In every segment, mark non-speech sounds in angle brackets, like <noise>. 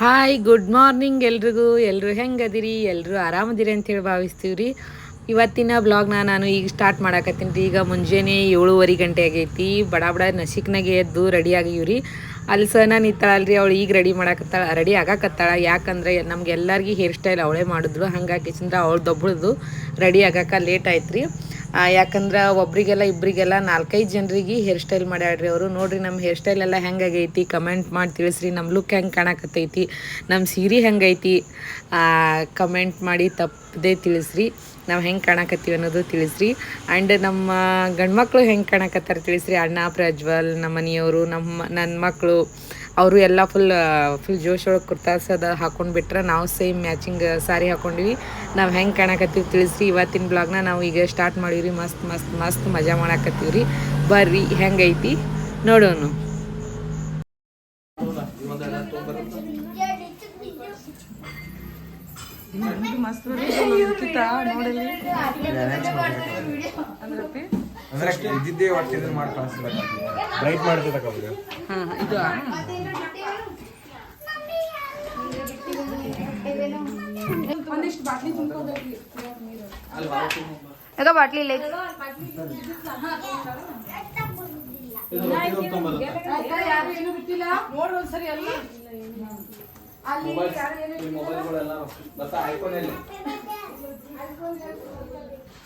Hi good morning ಎಲ್ರಿಗೂ. ಎಲ್ಲರೂ ಹೆಂಗದಿರಿ? ಎಲ್ಲರೂ ಆರಾಮದಿರಿ ಅಂತೇಳಿ ಭಾವಿಸ್ತೀವಿ ರೀ ಇವತ್ತಿನ ಬ್ಲಾಗ್ನ ನಾನು ಈಗ ಸ್ಟಾರ್ಟ್ ಮಾಡಾಕತ್ತೀನಿ. ರೀ ಈಗ ಮುಂಜಾನೆ ಏಳುವರೆ ಗಂಟೆ ಆಗೈತಿ. ಬಡ ಬಡ ನಸಿಕ್ನಾಗೆ ಎದ್ದು ರೆಡಿ ಆಗಿವ್ರಿ. ರೀ ಅಲ್ಲಿ ನಾನು ನಿಂತಾಳಲ್ರಿ ಅವಳು ಈಗ ರೆಡಿ ಮಾಡಾಕತ್ತಾಳ ರೆಡಿ ಆಗಾಕತ್ತಾಳ. ಯಾಕಂದ್ರೆ ನಮ್ಗೆ ಎಲ್ಲರಿಗೂ ಹೇರ್ ಸ್ಟೈಲ್ ಅವಳೇ ಮಾಡಿದ್ರು. ಹಂಗಾಗಿ ಚಂದ್ರ ಅವಳು ದೊಬ್ಬಳದು ರೆಡಿ ಆಗಾಕ ಲೇಟ್ ಆಯ್ತು ರೀ ಯಾಕಂದ್ರೆ ಒಬ್ರಿಗೆಲ್ಲ ಇಬ್ಬರಿಗೆಲ್ಲ ನಾಲ್ಕೈದು ಜನರಿಗೆ ಹೇರ್ ಸ್ಟೈಲ್ ಮಾಡ್ಯಾಡ್ರಿ ಅವರು. ನೋಡಿರಿ ನಮ್ಮ ಹೇರ್ ಸ್ಟೈಲ್ ಎಲ್ಲ ಹೆಂಗಾಗೈತಿ ಕಮೆಂಟ್ ಮಾಡಿ ತಿಳಿಸ್ರಿ. ನಮ್ಮ ಲುಕ್ ಹೆಂಗೆ ಕಾಣಕತ್ತೈತಿ ನಮ್ಮ ಸೀರೆ ಹೆಂಗೈತಿ ಕಮೆಂಟ್ ಮಾಡಿ ತಪ್ಪದೇ ತಿಳಿಸ್ರಿ. ನಾವು ಹೆಂಗೆ ಕಾಣಕತ್ತೀವಿ ಅನ್ನೋದು ತಿಳಿಸ್ರಿ. ಆ್ಯಂಡ್ ನಮ್ಮ ಗಂಡ್ಮಕ್ಳು ಹೆಂಗೆ ಕಾಣಕತ್ತಾರೆ ತಿಳಿಸ್ರಿ. ಅಣ್ಣ, ಪ್ರಜ್ವಲ್ ನಮ್ಮ ಮನೆಯವರು, ನಮ್ಮ ನನ್ನ ಮಕ್ಕಳು ಅವರು ಎಲ್ಲ ಫುಲ್ ಫುಲ್ ಜೋಶ್ ಒಳಗೆ ಕುರ್ತಾಸದ ಹಾಕೊಂಡು ಬಿಟ್ರೆ ನಾವು ಸೇಮ್ ಮ್ಯಾಚಿಂಗ್ ಸಾರಿ ಹಾಕೊಂಡಿವಿ. ನಾವು ಹೆಂಗೆ ಕಾಣಕತ್ತೀವಿ ತಿಳಿಸಿ ಇವತ್ತಿನ ಬ್ಲಾಗ್ನ ನಾವು ಈಗ ಸ್ಟಾರ್ಟ್ ಮಾಡೀವಿ ಮಸ್ತ್ ಮಸ್ತ್ ಮಸ್ತ್ ಮಜಾ ಮಾಡಾಕತ್ತೀವಿ ರೀ ಬರ್ರಿ ಹೆಂಗೈತಿ? ನೋಡೋಣ. ಅಂದ್ರೆ ಇದ್ದಿದ್ದೇ ಒಟ್ಟು ಇದನ್ನ ಮಾಡಿ ಕಾಣಿಸ್ಬೇಕು ಬ್ರೈಟ್ ಮಾಡ್ತದಕ್ಕ ಅವ್ರಿಗೆ ಹಾಂ ಇದು ಯಾಕ ಬಾಟ್ಲಿ ಇಲ್ಲ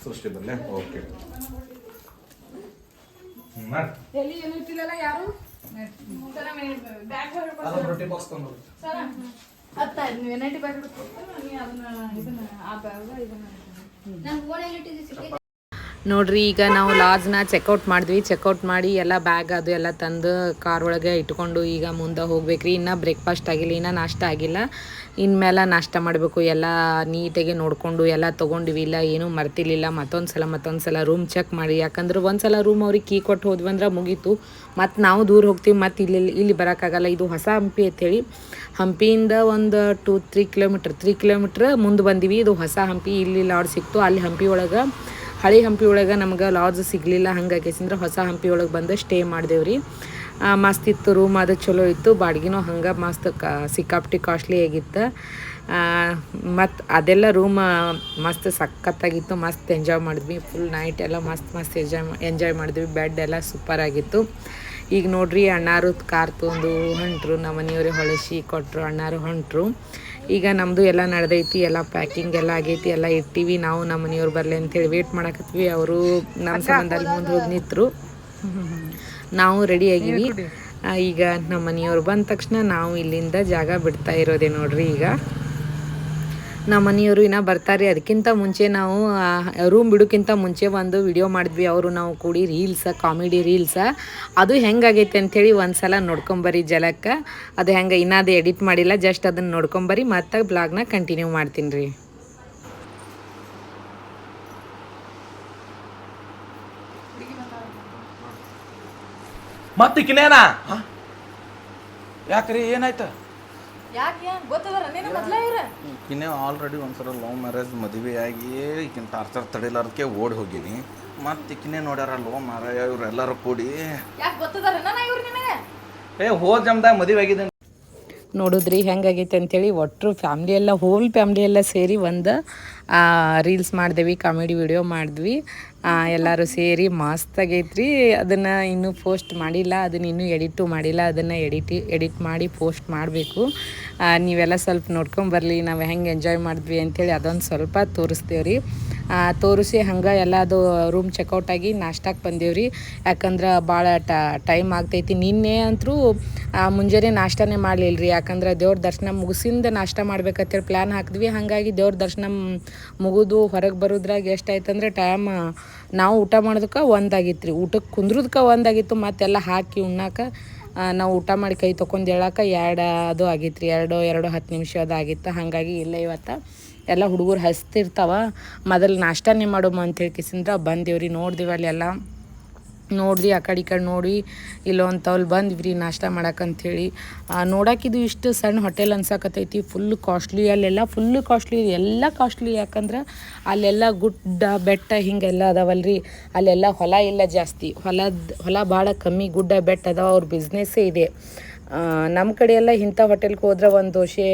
ಸೃಷ್ಟಿ ಬರಲೇ ಓಕೆ ರೊಟ್ಟಿ ಬಾಕ್ಸ್ ತಂದ್ರು ನೋಡ್ರಿ, ಈಗ ನಾವು ಲಾಜ್ನ ಚೆಕ್ಔಟ್ ಮಾಡಿದ್ವಿ. ಚೆಕ್ಔಟ್ ಮಾಡಿ ಎಲ್ಲ ಬ್ಯಾಗ್ ಅದು ಎಲ್ಲ ತಂದು ಕಾರ್ ಒಳಗೆ ಇಟ್ಕೊಂಡು ಈಗ ಮುಂದೆ ಹೋಗ್ಬೇಕ್ರಿ. ಇನ್ನೂ ಬ್ರೇಕ್ಫಾಸ್ಟ್ ಆಗಿಲ್ಲ, ಇನ್ನೂ ನಾಷ್ಟ ಆಗಿಲ್ಲ. ಇನ್ಮೇಲೆ ನಾಷ್ಟ ಮಾಡಬೇಕು. ಎಲ್ಲ ನೀಟಾಗಿ ನೋಡಿಕೊಂಡು ಎಲ್ಲ ತೊಗೊಂಡಿವಿ. ಇಲ್ಲ, ಏನೂ ಮರ್ತಿರ್ಲಿಲ್ಲ. ಮತ್ತೊಂದು ಸಲ ಮತ್ತೊಂದು ಸಲ ರೂಮ್ ಚೆಕ್ ಮಾಡಿ. ಯಾಕಂದ್ರೆ ಒಂದು ಸಲ ರೂಮ್ ಅವ್ರಿಗೆ ಕೀ ಕೊಟ್ಟು ಹೋದ್ವಂದ್ರೆ ಮುಗೀತು. ಮತ್ತು ನಾವು ದೂರ ಹೋಗ್ತೀವಿ, ಮತ್ತು ಇಲ್ಲಿ ಇಲ್ಲಿ ಬರೋಕ್ಕಾಗಲ್ಲ. ಇದು ಹೊಸ ಹಂಪಿ ಅಂತೇಳಿ ಹಂಪಿಯಿಂದ ಒಂದು two three kilometre three kilometre ಮುಂದೆ ಬಂದೀವಿ. ಇದು ಹೊಸ ಹಂಪಿ. ಇಲ್ಲಿ ಲಾಡ್ ಸಿಕ್ತು. ಅಲ್ಲಿ ಹಂಪಿ ಒಳಗೆ ಹಳೆ ಹಂಪಿ ಒಳಗೆ ನಮ್ಗೆ ಲಾಡ್ಜ್ ಸಿಗಲಿಲ್ಲ, ಹಂಗಾಗಿ ಅಂದ್ರೆ ಹೊಸ ಹಂಪಿ ಒಳಗೆ ಬಂದು ಸ್ಟೇ ಮಾಡಿದೆವ್ರಿ. ಮಸ್ತ್ ಇತ್ತು ರೂಮ್ ಅದು ಚಲೋ ಇತ್ತು, ಬಾಡಿಗೆನೂ ಹಂಗೆ ಮಸ್ತ್ ಕ, ಸಿಕ್ಕಾಪಟ್ಟಿ ಕಾಸ್ಟ್ಲಿ ಆಗಿತ್ತು. ಮತ್ತು ಅದೆಲ್ಲ ರೂಮ್ ಮಸ್ತ್ ಸಖತ್ತಾಗಿತ್ತು, ಮಸ್ತ್ ಎಂಜಾಯ್ ಮಾಡಿದ್ವಿ ಫುಲ್ ನೈಟ್ ಎಲ್ಲ ಮಸ್ತ್ ಮಸ್ತ್ ಎಂಜಾಯ್ ಎಂಜಾಯ್ ಮಾಡಿದ್ವಿ ಬೆಡ್ ಎಲ್ಲ ಸೂಪರ್ ಆಗಿತ್ತು. ಈಗ ನೋಡ್ರಿ, ಅಣ್ಣಾರು ಕಾರ್ ತೊಗೊಂಡು ಹೊಂಟ್ರು ನಮ್ಮ ಮನೆಯವ್ರಿಗೆ ಹೊಳಸಿ ಕೊಟ್ಟರು ಅಣ್ಣಾರು ಹೊಂಟ್ರು. ಈಗ ನಮ್ಮದು ಎಲ್ಲ ನಡೆದೈತಿ ಎಲ್ಲ ಪ್ಯಾಕಿಂಗ್ ಎಲ್ಲ ಆಗೈತಿ ಎಲ್ಲ ಇಟ್ಟಿವಿ. ನಾವು ನಮ್ಮ ಮನೆಯವ್ರು ಬರಲಿ ಅಂತೇಳಿ ವೇಟ್ ಮಾಡಕತ್ವಿ ಅವರು ನಮ್ಮ ಸಂಬಂಧದಲ್ಲಿ ಮುಂದೆ ಹೋಗಿ ನಿಂತರು ನಾವು ರೆಡಿ ಆಗಿವಿ ಈಗ ನಮ್ಮ ಮನೆಯವ್ರು ಬಂದ ತಕ್ಷಣ ನಾವು ಇಲ್ಲಿಂದ ಜಾಗ ಬಿಡ್ತಾ ಇರೋದೆ ನೋಡ್ರಿ ಈಗ. ನಮ್ಮ ಮನೆಯವರು ಇನ್ನೂ ಬರ್ತಾರೆ. ಅದಕ್ಕಿಂತ ಮುಂಚೆ ನಾವು ರೂಮ್ ಬಿಡೋಕ್ಕಿಂತ ಮುಂಚೆ ಒಂದು ವಿಡಿಯೋ ಮಾಡಿದ್ವಿ. ಅವರು ನಾವು ಕೂಡಿ ರೀಲ್ಸ ಕಾಮಿಡಿ ರೀಲ್ಸ ಅದು ಹೆಂಗಾಗೈತೆ ಅಂಥೇಳಿ ಒಂದು ಸಲ ನೋಡ್ಕೊಂಬರಿ ಜಲಕ್ಕೆ. ಅದು ಹೆಂಗೆ ಇನ್ನೂ ಅದು ಎಡಿಟ್ ಮಾಡಿಲ್ಲ ಜಸ್ಟ್ ಅದನ್ನು ನೋಡ್ಕೊಂಬರಿ. ಮತ್ತೆ ಬ್ಲಾಗ್ನ ಕಂಟಿನ್ಯೂ ಮಾಡ್ತೀನಿ ರೀ. ಮತ್ತೆ ಯಾಕ್ರಿ, ಏನಾಯ್ತು? ಯಾಕೆ ಗೊತ್ತದಾರ ನೀನು ಮೊದ್ಲ ಇವ್ರ ಈಕಿನೇ ಆಲ್ರೆಡಿ ಒಂದ್ಸಲ ಲವ್ ಮ್ಯಾರೇಜ್ ಮದುವೆ ಆಗಿ ಈಕಿನ ಟಾರ್ಚರ್ ತಡಿಲಾರ್ದಕ್ಕೆ ಓಡಿ ಹೋಗಿನಿ. ಮತ್ತೆ ಈಕಿನೇ ನೋಡ್ಯಾರ ಲವ್ ಮಾರಾಯ ಇವರೆಲ್ಲರೂ ಕೂಡಿ. ಯಾಕೆ ಇವ್ರು ನಿನಗೆ ಏ ಹೋದ ಜಮ್ದಾಗ ಮದುವೆ ಆಗಿದೆ ನೋಡಿದ್ರಿ, ಹೆಂಗಾಗೈತೆ ಅಂಥೇಳಿ ಒಟ್ಟರು ಫ್ಯಾಮ್ಲಿ ಎಲ್ಲ ಹೋಲ್ ಫ್ಯಾಮ್ಲಿ ಎಲ್ಲ ಸೇರಿ ಒಂದು ರೀಲ್ಸ್ ಮಾಡಿದೆವಿ ಕಾಮಿಡಿ ವಿಡಿಯೋ ಮಾಡಿದ್ವಿ. ಎಲ್ಲರೂ ಸೇರಿ ಮಸ್ತ್ ಆಗೈತ್ರಿ. ಅದನ್ನು ಇನ್ನೂ ಪೋಸ್ಟ್ ಮಾಡಿಲ್ಲ, ಅದನ್ನು ಇನ್ನೂ ಎಡಿಟು ಮಾಡಿಲ್ಲ, ಅದನ್ನು ಎಡಿಟಿ ಎಡಿಟ್ ಮಾಡಿ ಪೋಸ್ಟ್ ಮಾಡಬೇಕು. ನೀವೆಲ್ಲ ಸ್ವಲ್ಪ ನೋಡ್ಕೊಂಬರ್ಲಿ ನಾವು ಹೆಂಗೆ ಎಂಜಾಯ್ ಮಾಡಿದ್ವಿ ಅಂಥೇಳಿ ಅದೊಂದು ಸ್ವಲ್ಪ ತೋರಿಸ್ತೇವೆ ರೀ ತೋರಿಸಿ ಹಂಗೆ ಎಲ್ಲ ಅದು ರೂಮ್ ಚೆಕ್ಔಟ್ ಆಗಿ ನಾಷ್ಟಕ್ಕೆ ಬಂದೇವ್ರಿ. ಯಾಕಂದ್ರೆ ಭಾಳ ಟೈಮ್ ಆಗ್ತೈತಿ. ನಿನ್ನೆ ಅಂತರೂ ಮುಂಜಾನೆ ನಾಷ್ಟನೇ ಮಾಡಲಿಲ್ಲ ರೀ ಯಾಕಂದ್ರೆ ದೇವ್ರ ದರ್ಶನ ಮುಗಿಸಿಂದ ನಾಷ್ಟ ಮಾಡ್ಬೇಕಂತೇಳಿ ಪ್ಲ್ಯಾನ್ ಹಾಕಿದ್ವಿ. ಹಾಗಾಗಿ ದೇವ್ರ ದರ್ಶನ ಮುಗಿದು ಹೊರಗೆ ಬರೋದ್ರಾಗ ಎಷ್ಟಾಯ್ತಂದ್ರೆ ಟೈಮ್ ನಾವು ಊಟ ಮಾಡೋದಕ್ಕೆ ಒಂದಾಗಿತ್ತು ರೀ ಊಟಕ್ಕೆ ಕುಂದ್ರದಕ್ಕೆ ಒಂದಾಗಿತ್ತು. ಮತ್ತೆಲ್ಲ ಹಾಕಿ ಉಣ್ಣಾಕ ನಾವು ಊಟ ಮಾಡಿ ಕೈ ತೊಗೊಂಡು ಹೇಳಕ್ಕೆ ಎರಡು, ಅದು ಆಗಿತ್ತು ರೀ ಎರಡು ಎರಡು ಹತ್ತು ನಿಮಿಷ ಅದು ಆಗಿತ್ತು ಹಾಗಾಗಿ ಇಲ್ಲ ಇವತ್ತು. ಎಲ್ಲ ಹುಡುಗರು ಹಸ್ತಿರ್ತಾವ. ಮೊದಲು ನಾಷ್ಟನೇ ಮಾಡೋಮ ಅಂತೇಳಿ ಕಿಸಿಂದ್ರ ಬಂದೇವ್ರಿ, ನೋಡ್ದೇವು ಅಲ್ಲೆಲ್ಲ. ನೋಡ್ದು ಆ ಕಡೆ ಈ ಕಡೆ ನೋಡಿ ಇಲ್ಲೊಂಥವ್ಲು ಬಂದ್ವಿ ನಾಷ್ಟ ಮಾಡಕ್ಕಂಥೇಳಿ ನೋಡೋಕಿದ್ದು ಇಷ್ಟು ಸಣ್ಣ ಹೋಟೆಲ್ ಅನ್ಸಕತ್ತೈತಿ ಫುಲ್ ಕಾಸ್ಟ್ಲಿ ಅಲ್ಲೆಲ್ಲ ಫುಲ್ ಕಾಸ್ಟ್ಲಿ ಎಲ್ಲ ಕಾಸ್ಟ್ಲಿ ಯಾಕಂದ್ರೆ ಅಲ್ಲೆಲ್ಲ ಗುಡ್ಡ, ಬೆಟ್ಟ ಹಿಂಗೆಲ್ಲ ಅದಾವಲ್ರಿ. ಅಲ್ಲೆಲ್ಲ ಹೊಲ ಇಲ್ಲ ಜಾಸ್ತಿ. ಹೊಲದ, ಹೊಲ ಭಾಳ ಕಮ್ಮಿ, ಗುಡ್ಡ, ಬೆಟ್ಟ ಅದಾವ, ಅವ್ರ ಬಿಸ್ನೆಸ್ಸೇ ಇದೆ. ನಮ್ಮ ಕಡೆ ಎಲ್ಲ ಇಂಥ ಹೋಟೆಲ್ಗೆ ಹೋದ್ರೆ ಒಂದು ದೋಸೆ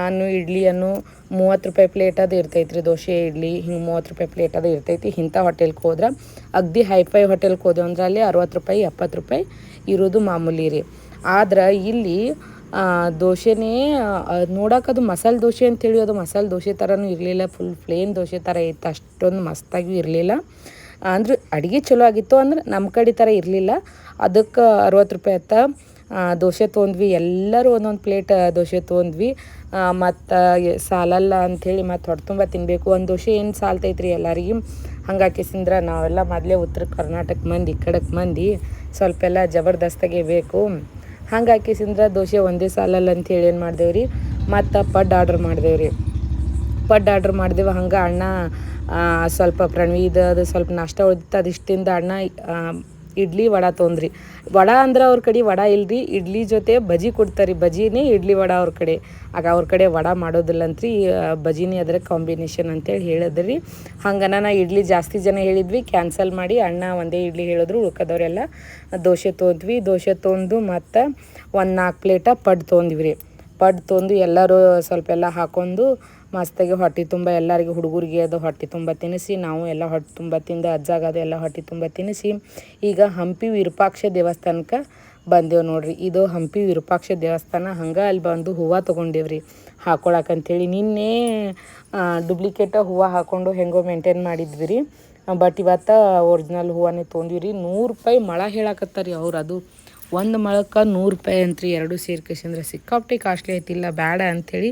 ಅನ್ನು ಇಡ್ಲಿಯನ್ನು ಮೂವತ್ತು ರೂಪಾಯಿ ಪ್ಲೇಟ್ ಅದು ಇರ್ತೈತೆ ರೀ ದೋಸೆ, ಇಡ್ಲಿ, ಹಿಂಗೆ ಮೂವತ್ತು ರೂಪಾಯಿ ಪ್ಲೇಟ್ ಅದು ಇರ್ತೈತಿ. ಇಂಥ ಹೋಟೆಲ್ಗೆ ಹೋದ್ರೆ ಅಗ್ದಿ ಹೈಫೈ ಹೋಟೆಲ್ಗೆ ಹೋದೆವು ಅಂದ್ರೆ ಅಲ್ಲಿ ಅರವತ್ತು ರೂಪಾಯಿ, ಎಪ್ಪತ್ತು ರೂಪಾಯಿ ಇರೋದು ಮಾಮೂಲಿ ರೀ. ಆದ್ರೆ ಇಲ್ಲಿ ದೋಸೆನೇ ನೋಡಕ್ಕೆ ಅದು ಮಸಾಲೆ ದೋಸೆ ಅಂತೇಳಿ ಅದು ಮಸಾಲೆ ದೋಸೆ ಥರನೂ ಇರಲಿಲ್ಲ ಫುಲ್ ಪ್ಲೇನ್ ದೋಸೆ ಥರ ಇತ್ತು. ಅಷ್ಟೊಂದು ಮಸ್ತಾಗಿ ಇರಲಿಲ್ಲ. ಅಂದ್ರೆ ಅಡುಗೆ ಚಲೋ ಆಗಿತ್ತು ಅಂದ್ರೆ ನಮ್ಮ ಕಡೆ ಥರ ಇರಲಿಲ್ಲ. ಅದಕ್ಕೆ ಅರವತ್ತು ರೂಪಾಯಿ ಆಯ್ತ ದೋಸೆ ತೊಗೊಂಡ್ವಿ ಎಲ್ಲರೂ ಒಂದೊಂದು ಪ್ಲೇಟ್ ದೋಸೆ ತೊಗೊಂಡ್ವಿ ಮತ್ತು ಸಾಲಲ್ಲ ಅಂಥೇಳಿ ಮತ್ತು ಹೊಟ್ಟೆ ತುಂಬ ತಿನ್ನಬೇಕು ಒಂದು ದೋಸೆ ಏನು ಸಾಲ್ತೈತ್ರಿ ಎಲ್ಲರಿಗೆ? ಹಾಕಿಸಿಂದ್ರೆ ನಾವೆಲ್ಲ ಮೊದಲೇ ಉತ್ತರ ಕರ್ನಾಟಕ ಮಂದಿ, ಈ ಕಡೆಗೆ ಮಂದಿ ಸ್ವಲ್ಪ ಎಲ್ಲ ಜಬರ್ದಸ್ತಾಗೆ ಬೇಕು. ಹಂಗೆ ಹಾಕಿಸಿಂದ್ರೆ ದೋಸೆ ಒಂದೇ ಸಾಲಲ್ಲ ಅಂಥೇಳಿ ಏನು ಮಾಡ್ದೇವ್ರಿ? ಮತ್ತು ಪಡ್ ಆರ್ಡ್ರ್ ಮಾಡ್ದೇವ್ರಿ. ಪಡ್ ಆರ್ಡ್ರ್ ಮಾಡಿದೆವು. ಹಂಗೆ ಅಣ್ಣ ಸ್ವಲ್ಪ ಪ್ರಣವಿದ ಅದು ಸ್ವಲ್ಪ ನಾಷ್ಟ ಉಳಿದಿತ್ತು, ಅದಿಷ್ಟಿಂದ ಅಣ್ಣ ಇಡ್ಲಿ ವಡ ತೊಂದ್ರಿ. ವಡ ಅಂದ್ರೆ ಅವ್ರ ಕಡೆ ವಡ ಇಲ್ರಿ, ಇಡ್ಲಿ ಜೊತೆ ಬಜಿ ಕೊಡ್ತಾರೆ. ಬಜಿನೇ ಇಡ್ಲಿ ವಡ ಅವ್ರ ಕಡೆ. ಆಗ ಅವ್ರ ಕಡೆ ವಡ ಮಾಡೋದಿಲ್ಲ ಅಂತ್ರಿ ಬಜಿನೇ ಅದರ ಕಾಂಬಿನೇಷನ್ ಅಂತೇಳಿ ಹೇಳಿದ್ರಿ. ಹಂಗನ ನಾ ಇಡ್ಲಿ ಜಾಸ್ತಿ ಜನ ಹೇಳಿದ್ವಿ ಕ್ಯಾನ್ಸಲ್ ಮಾಡಿ ಅಣ್ಣ ಒಂದೇ ಇಡ್ಲಿ ಹೇಳಿದ್ರು, ಉಳ್ಕದವ್ರೆಲ್ಲ ದೋಸೆ ತೊಗೊಂಡ್ವಿ ದೋಸೆ ತೊಂದು ಮತ್ತು ಒಂದು ನಾಲ್ಕು ಪ್ಲೇಟ ಪಡ್ ತೊಗೊಂಡ್ವಿ ರೀ. ಪಡ್ ತೊಂದು ಎಲ್ಲರೂ ಸ್ವಲ್ಪ ಎಲ್ಲ ಹಾಕೊಂಡು ಮಸ್ತಾಗಿ ಹೊಟ್ಟೆ ತುಂಬ, ಎಲ್ಲರಿಗೂ ಹುಡುಗರಿಗೆ ಅದು ಹೊಟ್ಟೆ ತುಂಬ ತಿನ್ನಿಸಿ, ನಾವು ಎಲ್ಲ ಹೊಟ್ಟೆ ತುಂಬ ತಿಂದು ಅಜ್ಜಾಗದು ಎಲ್ಲ ಹೊಟ್ಟೆ ತುಂಬ ತಿನ್ನಿಸಿ, ಈಗ ಹಂಪಿ ವಿರೂಪಾಕ್ಷ ದೇವಸ್ಥಾನಕ್ಕೆ ಬಂದೇವು ನೋಡ್ರಿ. ಇದು ಹಂಪಿ ವಿರೂಪಾಕ್ಷ ದೇವಸ್ಥಾನ, ಹಂಗೆ ಅಲ್ಲಿ ಬಂದು ಹೂವು ತೊಗೊಂಡೇವ್ರಿ. ಹಾಕೊಳಕಂತೇಳಿ ನಿನ್ನೆ ಡುಪ್ಲಿಕೇಟ ಹೂವು ಹಾಕ್ಕೊಂಡು ಹೆಂಗೋ ಮೇಂಟೈನ್ ಮಾಡಿದ್ವಿ ರೀ ಬಟ್ ಇವತ್ತು ಒರಿಜಿನಲ್ ಹೂವನ್ನೇ ತೊಗೊಂಡಿವ್ರಿ. ನೂರು ರೂಪಾಯಿ ಮಳ ಹೇಳಕತ್ತಾರ ರೀ ಅವ್ರು ಅದು. ಒಂದು ಮೊಳಕ್ಕೆ ನೂರು ರೂಪಾಯಿ ಅಂತ್ರಿ, ಎರಡು ಸೇರ್ಕೇಸಂದ್ರೆ ಸಿಕ್ಕಾಪಟ್ಟೆ ಕಾಸ್ಟ್ಲಿ ಐತಿಲ್ಲ ಬೇಡ ಅಂಥೇಳಿ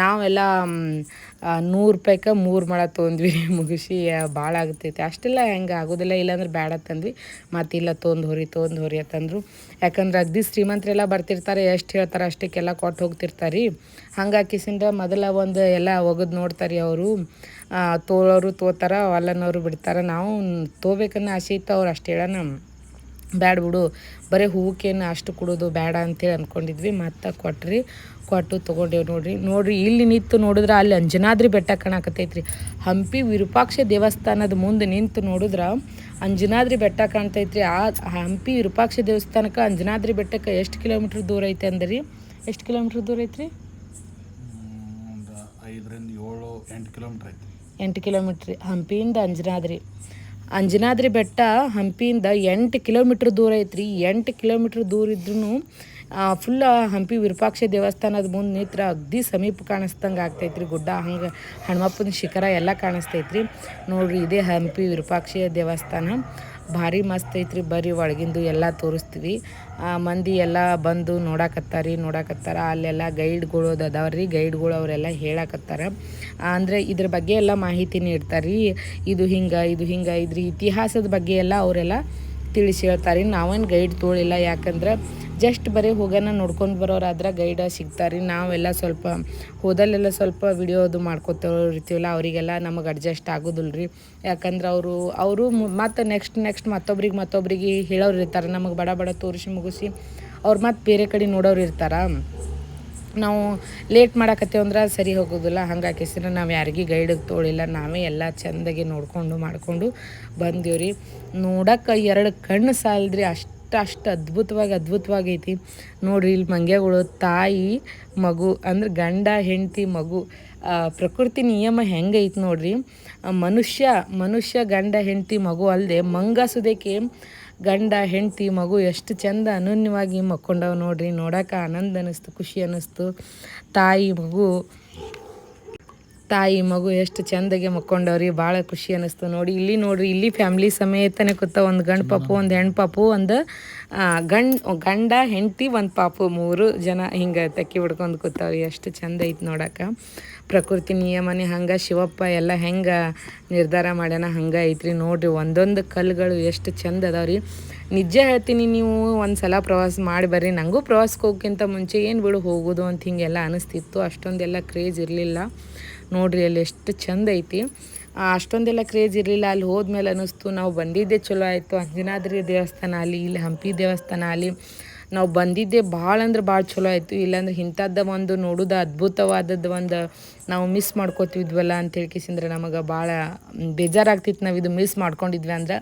ನಾವೆಲ್ಲ ನೂರು ರೂಪಾಯ್ಗೆ ಮೂರು ಮೊಳ ತೊಗೊಂಡ್ವಿ <laughs> ಮುಗಿಸಿ ಭಾಳ ಆಗ್ತೈತಿ. ಅಷ್ಟೆಲ್ಲ ಹೆಂಗೆ ಆಗೋದಿಲ್ಲ, ಇಲ್ಲಾಂದ್ರೆ ಬೇಡ ತಂದ್ವಿ. ಮತ್ತಿಲ್ಲ ತೊಂದು ಹೊರಿ ತೊಂದು ಹೊರಿ ಅಂತಂದರು ಯಾಕಂದ್ರೆ ಅಗ್ದಿ ಶ್ರೀಮಂತರೆಲ್ಲ ಬರ್ತಿರ್ತಾರೆ, ಎಷ್ಟು ಹೇಳ್ತಾರೆ ಅಷ್ಟಕ್ಕೆಲ್ಲ ಕೊಟ್ಟು ಹೋಗ್ತಿರ್ತಾರೆ. ಹಂಗೆ ಹಾಕಿಸಿಂದ ಮೊದಲ ಒಂದು ಎಲ್ಲ ಒಗದು ನೋಡ್ತಾರೆ ಅವರು. ತೋಳೋರು ತೋತಾರ ಅಲ್ಲನವರು ಬಿಡ್ತಾರೆ. ನಾವು ತೋಬೇಕನ್ನೋ ಆಸೆ ಇತ್ತು ಅವ್ರು ಅಷ್ಟು ಹೇಳೋಣ. ಬ್ಯಾಡ ಬಿಡು ಬರೀ ಹೂವಕ್ಕೇನು ಅಷ್ಟು ಕೊಡೋದು ಬೇಡ ಅಂತೇಳಿ ಅಂದ್ಕೊಂಡಿದ್ವಿ ಮತ್ತೆ ಕೊಟ್ರಿ ಕೊಟ್ಟು ತೊಗೊಂಡೇವು ನೋಡ್ರಿ. ನೋಡ್ರಿ ಇಲ್ಲಿ ನಿಂತು ನೋಡಿದ್ರೆ ಅಲ್ಲಿ ಅಂಜನಾದ್ರಿ ಬೆಟ್ಟ ಕಾಣಕತ್ತೈತ್ರಿ. ಹಂಪಿ ವಿರೂಪಾಕ್ಷ ದೇವಸ್ಥಾನದ ಮುಂದೆ ನಿಂತು ನೋಡಿದ್ರೆ ಅಂಜನಾದ್ರಿ ಬೆಟ್ಟ ಕಾಣ್ತೈತ್ರಿ. ಆ ಹಂಪಿ ವಿರೂಪಾಕ್ಷ ದೇವಸ್ಥಾನಕ್ಕೆ ಅಂಜನಾದ್ರಿ ಬೆಟ್ಟಕ್ಕೆ ಎಷ್ಟು ಕಿಲೋಮೀಟ್ರ್ ದೂರ ಐತೆ ಅಂದ್ರಿ? ಎಷ್ಟು ಕಿಲೋಮೀಟ್ರ್ ದೂರ ಐತ್ರಿ? ಒಂದು ಐದರಿಂದ ಏಳು ಎಂಟು ಕಿಲೋಮೀಟ್ರ್ ಐತಿ. ಎಂಟು ಕಿಲೋಮೀಟ್ರ್ ಹಂಪಿಯಿಂದ ಅಂಜನಾದ್ರಿ. ಅಂಜನಾದ್ರಿ ಬೆಟ್ಟ ಹಂಪಿಯಿಂದ ಎಂಟು ಕಿಲೋಮೀಟ್ರ್ ದೂರ ಐತ್ರಿ. ಎಂಟು ಕಿಲೋಮೀಟ್ರ್ ದೂರ ಇದ್ರೂ ಫುಲ್ ಹಂಪಿ ವಿರೂಪಾಕ್ಷ ದೇವಸ್ಥಾನದ ಮುಂದೆ ನಿಂತ್ರ ಅಗ್ದಿ ಸಮೀಪ ಕಾಣಿಸ್ದಂಗೆ ಆಗ್ತೈತ್ರಿ. ಗುಡ್ಡ ಹಂಗೆ ಹನುಮಪ್ಪನ ಶಿಖರ ಎಲ್ಲ ಕಾಣಿಸ್ತೈತ್ರಿ. ನೋಡ್ರಿ ಇದೇ ಹಂಪಿ ವಿರೂಪಾಕ್ಷ ದೇವಸ್ಥಾನ. ಭಾರಿ ಮಸ್ತ್ ಐತ್ರಿ. ಬರ್ರಿ ಒಳಗಿಂದು ಎಲ್ಲ ತೋರಿಸ್ತೀವಿ. ಮಂದಿ ಎಲ್ಲ ಬಂದು ನೋಡಾಕತ್ತಾರಿ, ನೋಡಾಕತ್ತಾರ. ಅಲ್ಲೆಲ್ಲ ಗೈಡ್ಗಳು ಅದಾವ್ರಿ. ಗೈಡ್ಗಳು ಅವರೆಲ್ಲ ಹೇಳಾಕತ್ತಾರ. ಅಂದರೆ ಇದ್ರ ಬಗ್ಗೆ ಎಲ್ಲ ಮಾಹಿತಿ ನೀಡ್ತಾರೆ ಇದು ಹಿಂಗೆ ಇದು ಹಿಂಗೆ, ಇದ್ರ ಇತಿಹಾಸದ ಬಗ್ಗೆ ಎಲ್ಲ ಅವರೆಲ್ಲ ತಿಳಿಸಿ ಹೇಳ್ತಾರೆ ನಾವೇನು ಗೈಡ್ ತೋಳಿಲ್ಲ. ಯಾಕಂದ್ರೆ ಜಸ್ಟ್ ಬರೀ ಹೋಗೋಣ ನೋಡ್ಕೊಂಡು ಬರೋರಾದ್ರೆ ಗೈಡ ಸಿಗ್ತಾರೆ. ನಾವೆಲ್ಲ ಸ್ವಲ್ಪ ಹೋದಲ್ಲೆಲ್ಲ ಸ್ವಲ್ಪ ವಿಡಿಯೋ ಅದು ಇರ್ತೀವಲ್ಲ, ಅವರಿಗೆಲ್ಲ ನಮಗೆ ಅಡ್ಜಸ್ಟ್ ಆಗೋದಿಲ್ಲ ರೀ ಯಾಕಂದ್ರೆ ಅವರು ಅವರು ಮತ್ತು ನೆಕ್ಸ್ಟ್ ನೆಕ್ಸ್ಟ್ ಮತ್ತೊಬ್ರಿಗೆ ಮತ್ತೊಬ್ರಿಗೆ ಹೇಳೋರು ಇರ್ತಾರೆ. ನಮಗೆ ಬಡ ಬಡ ತೋರಿಸಿ ಮುಗಿಸಿ ಅವ್ರು ಮತ್ತು ಬೇರೆ ಕಡೆ ನೋಡೋರು ಇರ್ತಾರೆ. ನಾವು ಲೇಟ್ ಮಾಡಾಕತ್ತೇವೆ ಅಂದ್ರೆ ಸರಿ ಹೋಗೋದಿಲ್ಲ. ಹಂಗೆ ಹಾಕಿಸಿದ್ರೆ ನಾವು ಯಾರಿಗೆ ಗೈಡಿಗೆ ತೋಳಿಲ್ಲ. ನಾವೇ ಎಲ್ಲ ಚೆಂದಾಗಿ ನೋಡಿಕೊಂಡು ಮಾಡಿಕೊಂಡು ಬಂದೀವ್ರಿ ನೋಡಕ್ಕೆ ಎರಡು ಕಣ್ಣು ಸಾಲದ್ರಿ. ಅಷ್ಟು ಅಷ್ಟು ಅದ್ಭುತವಾಗಿ ಅದ್ಭುತವಾಗೈತಿ ನೋಡ್ರಿ ಇಲ್ಲಿ ಮಂಗ್ಯಗಳು ತಾಯಿ, ಮಗು, ಅಂದ್ರೆ ಗಂಡ, ಹೆಂಡತಿ, ಮಗು ಪ್ರಕೃತಿ ನಿಯಮ ಹೆಂಗೈತಿ ನೋಡ್ರಿ. ಮನುಷ್ಯ ಮನುಷ್ಯ, ಗಂಡ, ಹೆಂಡತಿ, ಮಗು ಅಲ್ಲದೆ ಮಂಗ ಸುದೇಕೆ ಗಂಡ, ಹೆಂಡತಿ, ಮಗು ಎಷ್ಟು ಚಂದ ಅನನ್ಯವಾಗಿ ಮಕ್ಕೊಂಡವ ನೋಡ್ರಿ. ನೋಡಕ್ಕೆ ಆನಂದ ಅನ್ನಿಸ್ತು ಖುಷಿ ಅನ್ನಿಸ್ತು ತಾಯಿ, ಮಗು ತಾಯಿ ಮಗು ಎಷ್ಟು ಚಂದಗೆ ಮಕ್ಕೊಂಡವ್ರಿ, ಭಾಳ ಖುಷಿ ಅನ್ನಿಸ್ತು ನೋಡಿ. ಇಲ್ಲಿ ನೋಡ್ರಿ, ಇಲ್ಲಿ ಫ್ಯಾಮ್ಲಿ ಸಮೇತನೇ ಕೂತ ಒಂದು ಗಂಡು ಪಾಪು, ಒಂದು ಹೆಣ್ಣು ಪಾಪು, ಒಂದು ಗಂಡ್, ಗಂಡ, ಹೆಂಡತಿ, ಒಂದು ಪಾಪು, ಮೂರು ಜನ ಹಿಂಗೆ ತಕ್ಕಿ ಹಿಡ್ಕೊಂಡು ಕೂತಾವ್ರಿ. ಎಷ್ಟು ಚಂದ ಐತೆ ನೋಡಕ್ಕೆ ಪ್ರಕೃತಿ ನಿಯಮನೆ ಹಂಗೆ, ಶಿವಪ್ಪ ಎಲ್ಲ ಹೆಂಗೆ ನಿರ್ಧಾರ ಮಾಡ್ಯಾನ ಹಂಗೆ ಐತ್ರಿ. ನೋಡ್ರಿ, ಒಂದೊಂದು ಕಲ್ಲುಗಳು ಎಷ್ಟು ಚಂದ ಅದಾವ್ರಿ. ನಿಜ ಹೇಳ್ತೀನಿ, ನೀವು ಒಂದು ಸಲ ಪ್ರವಾಸ ಮಾಡಿ ಬರ್ರಿ. ನನಗೂ ಪ್ರವಾಸಕ್ಕೆ ಹೋಗೋಕ್ಕಿಂತ ಮುಂಚೆ ಏನು ಬಿಡು ಹೋಗೋದು ಅಂತ ಹಿಂಗೆಲ್ಲ ಅನಿಸ್ತಿತ್ತು. ಅಷ್ಟೊಂದೆಲ್ಲ ಕ್ರೇಜ್ ಇರಲಿಲ್ಲ. ನೋಡ್ರಿ ಅಲ್ಲಿ ಎಷ್ಟು ಚಂದ ಐತಿ. ಅಷ್ಟೊಂದೆಲ್ಲ ಕ್ರೇಜ್ ಇರಲಿಲ್ಲ. ಅಲ್ಲಿ ಹೋದ್ಮೇಲೆ ಅನ್ನಿಸ್ತು, ನಾವು ಬಂದಿದ್ದೇ ಚಲೋ ಆಯಿತು. ಅಂಜನಾದ್ರಿ ದೇವಸ್ಥಾನ ಅಲ್ಲಿ, ಇಲ್ಲಿ ಹಂಪಿ ದೇವಸ್ಥಾನ ಅಲ್ಲಿ. ನಾವು ಬಂದಿದ್ದೆ ಭಾಳ ಅಂದ್ರೆ ಭಾಳ ಚಲೋ ಆಯಿತು. ಇಲ್ಲಾಂದ್ರೆ ಇಂಥದ್ದು ಒಂದು ನೋಡೋದು ಅದ್ಭುತವಾದದ್ದು ಒಂದು ನಾವು ಮಿಸ್ ಮಾಡ್ಕೋತಿದ್ವಲ್ಲ ಅಂತ ಹೇಳ್ಕಿಸಿಂದ್ರೆ ನಮಗೆ ಭಾಳ ಬೇಜಾರಾಗ್ತಿತ್ತು. ನಾವು ಇದು ಮಿಸ್ ಮಾಡ್ಕೊಂಡಿದ್ವಿ ಅಂದ್ರೆ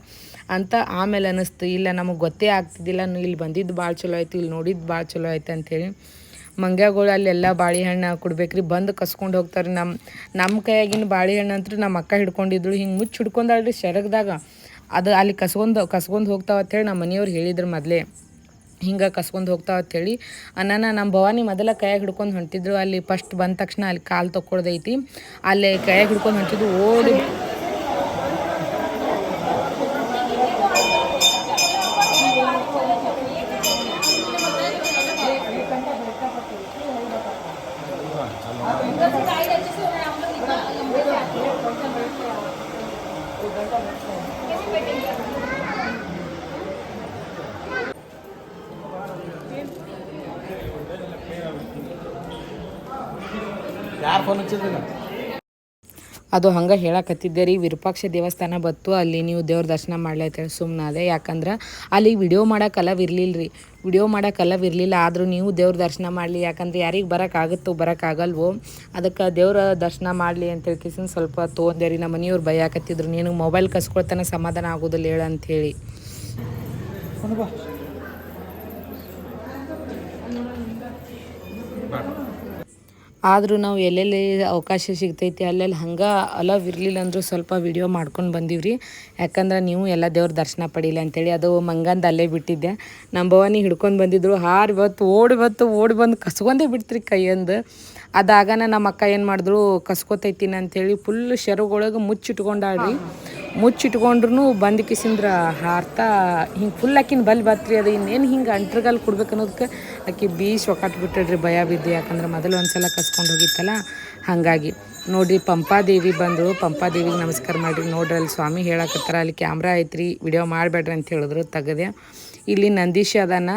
ಅಂತ ಆಮೇಲೆ ಅನ್ನಿಸ್ತು. ಇಲ್ಲ, ನಮಗೆ ಗೊತ್ತೇ ಆಗ್ತಿದ್ದಿಲ್ಲ. ಇಲ್ಲಿ ಬಂದಿದ್ದು ಭಾಳ ಚಲೋ ಆಯಿತು ಇಲ್ಲಿ ನೋಡಿದ್ದು ಭಾಳ ಚಲೋ ಆಯ್ತು ಅಂಥೇಳಿ ಮಂಗ್ಯಗಳು ಅಲ್ಲೆಲ್ಲ ಬಾಳೆಹಣ್ಣು ಕೊಡ್ಬೇಕ್ರಿ. ಬಂದು ಕಸ್ಕೊಂಡು ಹೋಗ್ತಾರೆ ನಮ್ಮ ನಮ್ಮ ಕೈಯಾಗಿನ ಬಾಳೆಹಣ್ಣು ಅಂತೂ ನಮ್ಮ ಅಕ್ಕ ಹಿಡ್ಕೊಂಡಿದ್ದಳು ಹಿಂಗೆ ಮುಚ್ಚಿ ಹಿಡ್ಕೊಂಡಲ್ರಿ ಶರಗದಾಗ. ಅದು ಅಲ್ಲಿ ಕಸ್ಕೊಂಡು ಕಸ್ಕೊಂಡು ಹೋಗ್ತಾವ ಅಂತೇಳಿ ನಮ್ಮ ಮನೆಯವ್ರು ಹೇಳಿದ್ರು ಮೊದಲೇ. ಹಿಂಗೆ ಕಸ್ಕೊಂಡು ಹೋಗ್ತಾವ ಅಂತೇಳಿ ಅನ್ನ ನಮ್ಮ ಭವಾನಿ ಮೊದಲ ಕೈಯಾಗ ಹಿಡ್ಕೊಂಡು ಹೊಂಟಿದ್ರು. ಅಲ್ಲಿ ಫಸ್ಟ್ ಬಂದ ತಕ್ಷಣ ಅಲ್ಲಿ ಕಾಲು ತೊಕ್ಕೊಳ್ದೈತಿ. ಅಲ್ಲಿ ಕೈಯಾಗ ಹಿಡ್ಕೊಂಡು ಹೊಂಟಿದ್ದು. ಓಡಿ ಫೋನ್ ಅದು ಹಂಗೆ ಹೇಳಕತ್ತಿದ್ದೆ ರೀ ವಿರೂಪಾಕ್ಷ ದೇವಸ್ಥಾನ ಬತ್ತು ಅಲ್ಲಿ ನೀವು ದೇವ್ರ ದರ್ಶನ ಮಾಡ್ಲತ್ತೇಳಿ ಸುಮ್ಮನೆ ಅದೇ ಯಾಕಂದ್ರೆ ಅಲ್ಲಿ ವಿಡಿಯೋ ಮಾಡೋಕೆ ಅಲವ್ ಇರಲಿಲ್ಲ ರೀ. ವಿಡಿಯೋ ಮಾಡೋಕೆ ಅಲವ್ ಇರಲಿಲ್ಲ ಆದರೂ ನೀವು ದೇವ್ರ ದರ್ಶನ ಮಾಡಲಿ. ಯಾಕಂದ್ರೆ ಯಾರಿಗೆ ಬರೋಕ್ಕಾಗುತ್ತೋ ಬರೋಕ್ಕಾಗಲ್ವೋ ಅದಕ್ಕೆ ದೇವ್ರ ದರ್ಶನ ಮಾಡಲಿ ಅಂತ ಹೇಳ್ಕಿಸಿನ ಸ್ವಲ್ಪ ತೊಗೊಂಡೆ ರೀ. ನಮ್ಮ ಮನೆಯವ್ರು ಭಯಾಕತ್ತಿದ್ರು ನೀನು ಮೊಬೈಲ್ ಕಸ್ಕೊಳ್ತಾನೆ ಸಮಾಧಾನ ಆಗೋದಿಲ್ಲ ಹೇಳು ಅಂಥೇಳಿ ಆದರೂ ನಾವು ಎಲ್ಲೆಲ್ಲಿ ಅವಕಾಶ ಸಿಗ್ತೈತಿ, ಅಲ್ಲೆಲ್ಲಿ ಹಂಗೆ ಅಲವ್ ಇರಲಿಲ್ಲ ಅಂದರೂ ಸ್ವಲ್ಪ ವಿಡಿಯೋ ಮಾಡ್ಕೊಂಡು ಬಂದೀವ್ರಿ. ಯಾಕಂದ್ರೆ ನೀವು ಎಲ್ಲ ದೇವ್ರ ದರ್ಶನ ಪಡೀಲಿ ಅಂತೇಳಿ ಅದು ಮಂಗಂದು ಅಲ್ಲೇ ಬಿಟ್ಟಿದ್ದೆ. ನಮ್ಮ ಭವಾನಿ ಹಿಡ್ಕೊಂಡು ಬಂದಿದ್ರು, ಹಾರಿ ಬತ್ತು ಓಡಿ ಬತ್ತು ಓಡಿ ಬಂದು ಕಸ್ಕೊಂಡೇ ಬಿಡ್ತ್ರಿ ಕೈಯಂದು. ಅದಾಗನ ನಮ್ಮ ಅಕ್ಕ ಏನು ಮಾಡಿದ್ರು, ಕಸ್ಕೊತೈತಿನ ಅಂಥೇಳಿ ಫುಲ್ ಶೆರಗೊಳಗೆ ಮುಚ್ಚಿಟ್ಕೊಂಡಾಳ್ರಿ. ಮುಚ್ಚಿಟ್ಕೊಂಡ್ರು ಬಂದು ಕಿಸಿಂದ್ರ ಹಾರ್ತಾ ಹಿಂಗೆ ಫುಲ್ ಆಕಿನ ಬಲ್ ಬತ್ರಿ, ಅದು ಇನ್ನೇನು ಹಿಂಗೆ ಅಂಟ್ರಗಲ್ ಕೊಡ್ಬೇಕು ಅನ್ನೋದಕ್ಕೆ ಆಕಿ ಬೀಸ್ ಒಕಾಟ್ ಬಿಟ್ಟಿಡ್ರಿ ಭಯ ಬಿದ್ದು, ಯಾಕಂದ್ರೆ ಮೊದಲು ಒಂದ್ಸಲ ಕಸ್ಕೊಂಡು ಹೋಗಿತ್ತಲ್ಲ? ಹಾಗಾಗಿ. ನೋಡಿರಿ ಪಂಪಾದೇವಿ ಬಂದರು ಪಂಪಾದೇವಿಗೆ ನಮಸ್ಕಾರ ಮಾಡಿರಿ. ನೋಡ್ರಿ ಅಲ್ಲಿ ಸ್ವಾಮಿ ಹೇಳಕತ್ತಾರ, ಅಲ್ಲಿ ಕ್ಯಾಮ್ರಾ ಐತ್ರಿ, ವಿಡಿಯೋ ಮಾಡಬೇಡ್ರಿ ಅಂತ ಹೇಳಿದ್ರು, ತೆಗದೆ. ಇಲ್ಲಿ ನಂದೀಶಿ ಅದಾನ.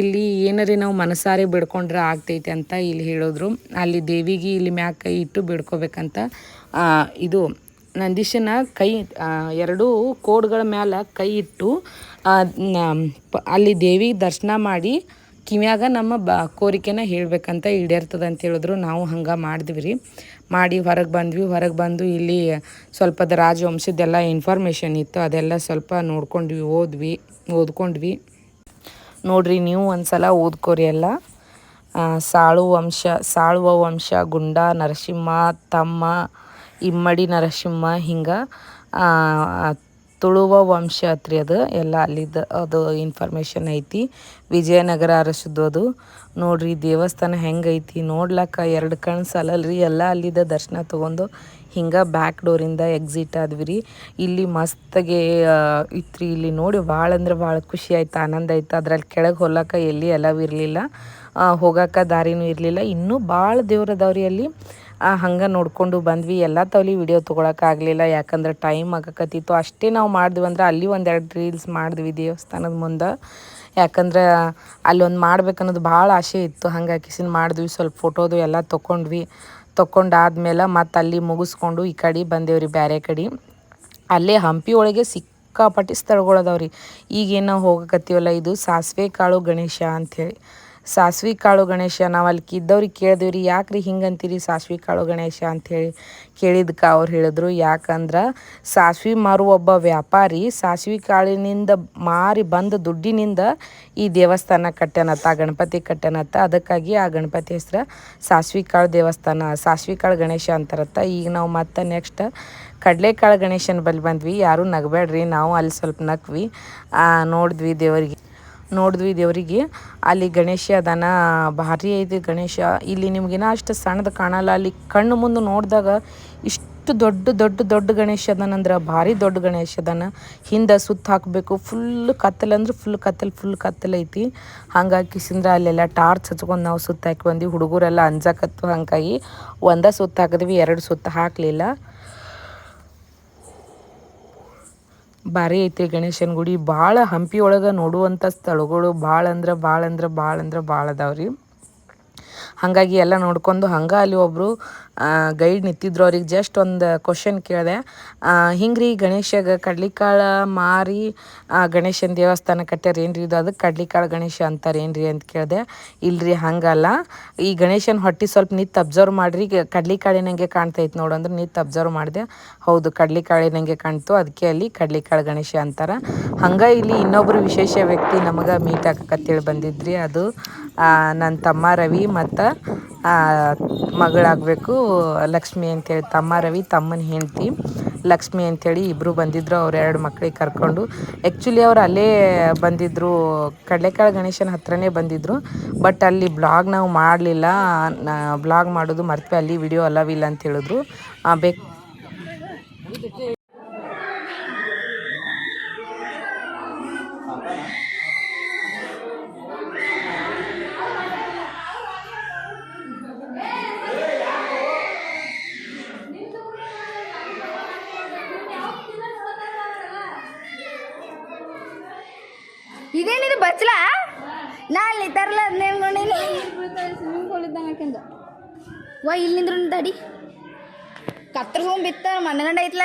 ಇಲ್ಲಿ ಏನಾರಿ ನಾವು ಮನಸಾರೆ ಬಿಡ್ಕೊಂಡ್ರೆ ಆಗ್ತೈತೆ ಅಂತ ಇಲ್ಲಿ ಹೇಳಿದ್ರು. ಅಲ್ಲಿ ದೇವಿಗೆ ಇಲ್ಲಿ ಮ್ಯಾಕ್ ಇಟ್ಟು ಬಿಡ್ಕೋಬೇಕಂತ ಇದು ನಂದೀಶನ ಕೈ ಎರಡೂ ಕೋಡ್ಗಳ ಮ್ಯಾಲ ಕೈ ಇಟ್ಟು ಅಲ್ಲಿ ದೇವಿ ದರ್ಶನ ಮಾಡಿ ಕಿವ್ಯಾಗ ನಮ್ಮ ಬ, ಕೋರಿಕೆನ ಹೇಳಬೇಕಂತ ಈಡೇರ್ತದೆ ಅಂತ ಹೇಳಿದ್ರು. ನಾವು ಹಂಗೆ ಮಾಡಿದ್ವಿ ರೀ ಮಾಡಿ ಹೊರಗೆ ಬಂದ್ವಿ. ಹೊರಗೆ ಬಂದು ಇಲ್ಲಿ ಸ್ವಲ್ಪದ ರಾಜವಂಶದ್ದೆಲ್ಲ ಇನ್ಫಾರ್ಮೇಷನ್ ಇತ್ತು. ಅದೆಲ್ಲ ಸ್ವಲ್ಪ ನೋಡ್ಕೊಂಡ್ವಿ, ಓದ್ವಿ, ಓದ್ಕೊಂಡ್ವಿ. ನೋಡ್ರಿ, ನೀವು ಒಂದ್ಸಲ ಓದ್ಕೋರಿ ಎಲ್ಲ. ಸಾಳು ವಂಶ, ಸಾಳುವ ವಂಶ, ಗುಂಡ, ನರಸಿಂಹ, ತಮ್ಮ ಇಮ್ಮಡಿ ನರಸಿಂಹ ಹಿಂಗೆ ತುಳುವ ವಂಶ ಅತ್ರಿ ಅದು. ಎಲ್ಲ ಅಲ್ಲಿದ್ದ ಅದು ಇನ್ಫಾರ್ಮೇಷನ್ ಐತಿ. ವಿಜಯನಗರ ಅರಸದ್ದು ಅದು. ನೋಡ್ರಿ, ದೇವಸ್ಥಾನ ಹೆಂಗೈತಿ ನೋಡ್ಲಕ್ಕ. ಎರಡು ಕಣ್ಣು ರೀ ಎಲ್ಲ ಅಲ್ಲಿದ್ದ ದರ್ಶನ ತೊಗೊಂಡು ಹಿಂಗೆ ಬ್ಯಾಕ್ ಡೋರಿಂದ ಎಕ್ಸಿಟ್ ಆದ್ವಿ ರೀ ಇಲ್ಲಿ ಮಸ್ತಾಗೆ ರೀ ಇಲ್ಲಿ ನೋಡಿ ಭಾಳ ಅಂದ್ರೆ ಭಾಳ ಖುಷಿ ಆಯ್ತು, ಆನಂದ ಆಯ್ತು. ಅದ್ರಲ್ಲಿ ಕೆಳಗೆ ಹೊಲಕ್ಕ ಎಲ್ಲಿ ಎಲ್ಲವೂ ಇರಲಿಲ್ಲ. ಹೋಗಕ್ಕೆ ದಾರಿನೂ ಇರಲಿಲ್ಲ. ಇನ್ನೂ ಭಾಳ ದೇವ್ರು ಅದಾವ್ರಿ ಅಲ್ಲಿ. ಹಂಗೆ ನೋಡ್ಕೊಂಡು ಬಂದ್ವಿ. ಎಲ್ಲ ತವಲಿ ವಿಡಿಯೋ ತೊಗೊಳಕ್ಕಾಗಲಿಲ್ಲ ಯಾಕಂದ್ರೆ ಟೈಮ್ ಆಗಕತ್ತಿತ್ತು. ಅಷ್ಟೇ ನಾವು ಮಾಡಿದ್ವಿ ಅಂದ್ರೆ ಅಲ್ಲಿ ಒಂದೆರಡು ರೀಲ್ಸ್ ಮಾಡಿದ್ವಿ ದೇವಸ್ಥಾನದ ಮುಂದೆ. ಯಾಕಂದ್ರೆ ಅಲ್ಲೊಂದು ಮಾಡ್ಬೇಕನ್ನೋದು ಭಾಳ ಆಸೆ ಇತ್ತು. ಹಂಗೆ ಕಿಸಿನ ಮಾಡಿದ್ವಿ. ಸ್ವಲ್ಪ ಫೋಟೋದು ಎಲ್ಲ ತೊಗೊಂಡ್ವಿ ತೊಗೊಂಡಾದ್ಮೇಲೆ ಮತ್ತು ಅಲ್ಲಿ ಮುಗಿಸ್ಕೊಂಡು ಈ ಕಡೆ ಬಂದೇವ್ರಿ ಬೇರೆ ಕಡೆ. ಅಲ್ಲೇ ಹಂಪಿ ಒಳಗೆ ಸಿಕ್ಕಾಪಟ್ಟಿ ಸ್ಥಳಗಳು ಅದಾವ್ರಿ ಈಗೇನು ಹೋಗಕತ್ತೀವಲ್ಲ, ಇದು ಸಾಸಿವೆ ಕಾಳು ಗಣೇಶ ಅಂಥೇಳಿ ಸಾಸ್ವಿ ಕಾಳು ಗಣೇಶ ನಾವು ಅಲ್ಲಿ ಕಿದ್ದವ್ರಿಗೆ ಕೇಳಿದ್ವಿ ರೀ ಯಾಕ್ರಿ ಹಿಂಗೆ ಅಂತೀರಿ ಸಾಸ್ವಿ ಕಾಳು ಗಣೇಶ? ಅಂಥೇಳಿ ಕೇಳಿದ್ಕ ಅವ್ರು ಹೇಳಿದ್ರು ಯಾಕಂದ್ರೆ ಸಾಸ್ವಿ ಮಾರುವ ಒಬ್ಬ ವ್ಯಾಪಾರಿ ಸಾಸ್ವಿ ಕಾಳಿನಿಂದ ಮಾರಿ ಬಂದ ದುಡ್ಡಿನಿಂದ ಈ ದೇವಸ್ಥಾನ ಕಟ್ಟ್ಯಾನತ್ತ ಗಣಪತಿ ಕಟ್ಟ್ಯಾನತ್ತ ಅದಕ್ಕಾಗಿ ಆ ಗಣಪತಿ ಹೆಸ್ರು ಸಾಸ್ವಿ ಕಾಳು ದೇವಸ್ಥಾನ ಸಾಸ್ವಿ ಕಾಳು ಗಣೇಶ ಅಂತಾರತ್ತ ಈಗ ನಾವು ಮತ್ತೆ ನೆಕ್ಸ್ಟ್ ಕಡಲೆಕಾಳು ಗಣೇಶನ ಬಳಿ ಬಂದ್ವಿ ಯಾರೂ ನಗಬೇಡ್ರಿ ನಾವು ಅಲ್ಲಿ ಸ್ವಲ್ಪ ನಕ್ವಿ ಆ, ನೋಡಿದ್ವಿ ದೇವರಿಗೆ. ನೋಡಿದ್ವಿ ದೇವರಿಗೆ. ಅಲ್ಲಿ ಗಣೇಶ ಅದನ ಭಾರಿ ಐತಿ ಗಣೇಶ. ಇಲ್ಲಿ ನಿಮ್ಗಿನ ಅಷ್ಟು ಸಣ್ಣದು ಕಾಣಲ್ಲ. ಅಲ್ಲಿ ಕಣ್ಣು ಮುಂದೆ ನೋಡಿದಾಗ ಇಷ್ಟು ದೊಡ್ಡ ದೊಡ್ಡ ದೊಡ್ಡ ಗಣೇಶ ಅದಾನಂದ್ರೆ ಭಾರಿ ದೊಡ್ಡ ಗಣೇಶ ಅದಾನ. ಹಿಂದೆ ಸುತ್ತ ಹಾಕಬೇಕು. ಫುಲ್ ಕತ್ತಲೆ ಅಂದ್ರೆ ಫುಲ್ ಕತ್ತಲ್ ಫುಲ್ ಕತ್ತಲೈತಿ ಐತಿ. ಹಂಗಾಗಿ ಸಿಂದ್ರೆ ಅಲ್ಲೆಲ್ಲ ಟಾರ್ಚ್ ಹಚ್ಕೊಂಡು ನಾವು ಸುತ್ತ ಹಾಕಿ ಹುಡುಗರೆಲ್ಲ ಅಂಜಾಕತ್ತು ಹಂಗಾಗಿ ಒಂದೇ ಸುತ್ತ ಹಾಕಿದ್ವಿ, ಎರಡು ಸುತ್ತ ಹಾಕಲಿಲ್ಲ. ಭಾರಿ ಐತೆ ಗಣೇಶನ ಗುಡಿ. ಭಾಳ ಹಂಪಿ ಒಳಗೆ ನೋಡುವಂಥ ಸ್ಥಳಗಳು ಭಾಳ ಅಂದ್ರೆ ಭಾಳ ಅಂದ್ರೆ ಭಾಳ ಅಂದ್ರೆ ಭಾಳ ಅದಾವ್ರಿ. ಹಾಗಾಗಿ ಎಲ್ಲ ನೋಡ್ಕೊಂಡು ಹಂಗೆ ಅಲ್ಲಿ ಒಬ್ಬರು ಗೈಡ್ ನಿಂತಿದ್ರು ಅವ್ರಿಗೆ ಜಸ್ಟ್ ಒಂದು ಕ್ವಶನ್ ಕೇಳಿದೆ. ಹಿಂಗೆ ರೀ ಗಣೇಶಗೆ ಕಡ್ಲಿಕಾಳು ಮಾರಿ ಗಣೇಶನ ದೇವಸ್ಥಾನ ಕಟ್ಟ್ಯಾರ ರೀ ಇದು? ಅದಕ್ಕೆ ಕಡ್ಲಿಕಾಳು ಗಣೇಶ ಅಂತಾರೆ ಏನ್ರಿ ಅಂತ ಕೇಳಿದೆ. ಇಲ್ರಿ, ಹಂಗಲ್ಲ. ಈ ಗಣೇಶನ ಹೊಟ್ಟೆ ಸ್ವಲ್ಪ ನಿತ್ತು ಅಬ್ಸರ್ವ್ ಮಾಡಿರಿ. ಕಡ್ಲಿಕಾಳಿನಂಗೆ ಕಾಣ್ತೈತೆ ನೋಡು ಅಂದ್ರೆ ನಿತ್ತು ಅಬ್ಸರ್ವ್ ಮಾಡಿದೆ. ಹೌದು ಕಡ್ಲಿಕಾಳಿನಂಗೆ ಕಾಣ್ತು ಅದಕ್ಕೆ ಅಲ್ಲಿ ಕಡ್ಲಿಕಾಳು ಗಣೇಶ ಅಂತಾರೆ. ಹಂಗೆ ಇಲ್ಲಿ ಇನ್ನೊಬ್ಬರು ವಿಶೇಷ ವ್ಯಕ್ತಿ ನಮಗೆ ಮೀಟ್ ಆಗಕತ್ತೇಳಿ ಬಂದಿದ್ರಿ ಅದು. ನನ್ನ ತಮ್ಮ ರವಿ ಮತ್ತು ಮಗಳಾಗಬೇಕು. ಲಕ್ಷ್ಮಿ ಅಂತೇಳಿ ತಮ್ಮ ರವಿ, ತಮ್ಮನ ಹೆಂಡತಿ. ಲಕ್ಷ್ಮಿ ಅಂತೇಳಿ ಇಬ್ಬರು ಬಂದಿದ್ರು, ಅವ್ರ ಎರಡು ಮಕ್ಕಳಿಗೆ ಕರ್ಕೊಂಡು. ಆ್ಯಕ್ಚುಲಿ ಅವ್ರು ಅಲ್ಲೇ ಬಂದಿದ್ದರು ಕಡಲೆಕಾಳು ಗಣೇಶನ ಹತ್ರನೇ ಬಂದಿದ್ದರು ಬಟ್ ಅಲ್ಲಿ ಬ್ಲಾಗ್ ನಾವು ಮಾಡಲಿಲ್ಲ. ಬ್ಲಾಗ್ ಮಾಡೋದು ಮರ್ತ್ವಿ ಅಲ್ಲಿ ವಿಡಿಯೋ ಅಲವಿಲ್ಲ ಅಂತ ಹೇಳಿದ್ರು. ಬೇಕು ಇದೇನಿದು ಬಚ್ಚಲ? ನಾ ಅಲ್ಲಿ ತರಲ ನೇಮ್ಕೊಂಡಿಲ್ಲ ಸ್ವಿಮ್ಮಿಂಗ್ ಪೂಲ್ ಇದ್ದಂಗೆ ಹಾಕ್ಯಂದು ವಾ ಇಲ್ಲಿ ನಿಂದ್ರು ತಡಿ ಕತ್ತರ್ಸ್ಕೊಂಡ್ ಬಿತ್ತ ಮನೆಗಂಡ ಐತ್ಲ.